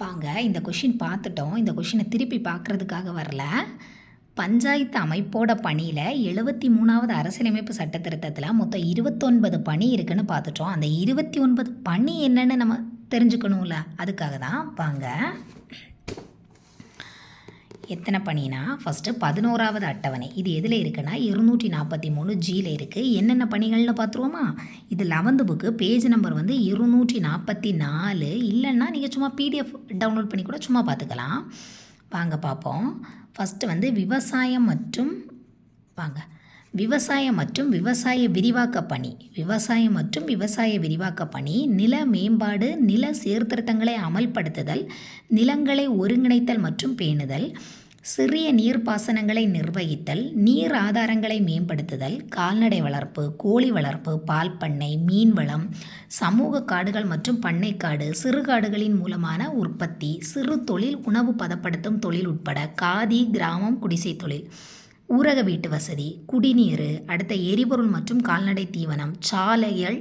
வாங்க இந்த கொஷின் பார்த்துட்டோம். இந்த கொஷினை திருப்பி பார்க்குறதுக்காக வரல. பஞ்சாயத்து அமைப்போட பணியில் எழுபத்தி மூணாவது அரசியலமைப்பு சட்ட திருத்தத்தில் மொத்தம் இருபத்தொன்பது பணி இருக்குன்னு பார்த்துட்டோம். அந்த இருபத்தி ஒன்பது பணி என்னென்னு நம்ம தெரிஞ்சுக்கணும்ல. அதுக்காக தான் வாங்க. எத்தனை பணினா ஃபஸ்ட்டு பதினோராவது அட்டவணை. இது எதில் இருக்குன்னா இருநூற்றி நாற்பத்தி மூணு ஜியில் இருக்குது என்னென்ன பணிகள்னு பார்த்துருவோமா? இது லெவன்த்து புக்கு பேஜ் நம்பர் வந்து இருநூற்றி நாற்பத்தி நாலு இல்லைன்னா நீங்கள் சும்மா பிடிஎஃப் டவுன்லோட் பண்ணி கூட சும்மா பார்த்துக்கலாம். வாங்க பார்ப்போம். ஃபஸ்ட்டு வந்து விவசாயம் மற்றும் வாங்க. விவசாயம் மற்றும் விவசாய விரிவாக்க பணி. விவசாயம் மற்றும் விவசாய விரிவாக்க பணி நில மேம்பாடு நில சீர்திருத்தங்களை அமல்படுத்துதல் நிலங்களை ஒருங்கிணைத்தல் மற்றும் பேணுதல் சிறிய நீர்ப்பாசனங்களை நிர்வகித்தல் நீர் ஆதாரங்களை மேம்படுத்துதல் கால்நடை வளர்ப்பு கோழி வளர்ப்பு பால் பண்ணை மீன்வளம் சமூக காடுகள் மற்றும் பண்ணைக்காடு சிறுகாடுகளின் மூலமான உற்பத்தி சிறு தொழில் உணவு பதப்படுத்தும் தொழில் உட்பட காதி கிராமம் குடிசை தொழில். ஊரக வீட்டு வசதி குடிநீர் அடுத்த எரிபொருள் மற்றும் கால்நடை தீவனம் சாலைகள்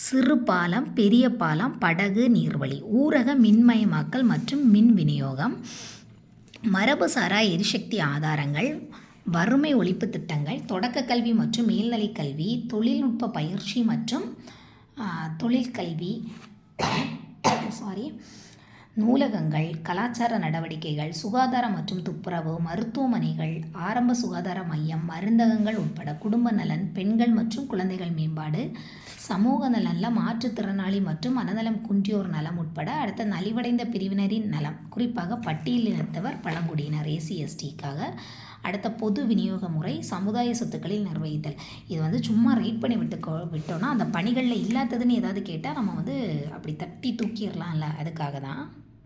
சிறு பாலம் பெரிய பாலம் படகு நீர்வழி ஊரக மின்மயமாக்கல் மற்றும் மின் விநியோகம் மரபுசாரா எரிசக்தி ஆதாரங்கள் வறுமை ஒழிப்பு திட்டங்கள் தொடக்க கல்வி மற்றும் மேல்நிலைக் கல்வி தொழில்நுட்ப பயிற்சி மற்றும் தொழிற்கல்வி சாரி நூலகங்கள் கலாச்சார நடவடிக்கைகள் சுகாதார மற்றும் துப்புரவு மருத்துவமனைகள் ஆரம்ப சுகாதார மையம் மருந்தகங்கள் உட்பட குடும்ப நலன் பெண்கள் மற்றும் குழந்தைகள் மேம்பாடு சமூக நலனில் மாற்றுத்திறனாளி மற்றும் மனநலம் குன்றியோர் நலம் உட்பட அடுத்த நலிவடைந்த பிரிவினரின் நலம். குறிப்பாக பட்டியலினத்தவர் பழங்குடியினர் ஏசிஎஸ்டிக்காக அடுத்த பொது விநியோக முறை சமுதாய சொத்துக்களில் நிர்வகித்தல். இது வந்து சும்மா ரீட் பண்ணி விட்டு விட்டோம்னா அந்த பணிகளில் இல்லாததுன்னு ஏதாவது கேட்டால் நம்ம வந்து அப்படி தட்டி தூக்கிடலாம்ல அதுக்காக தான்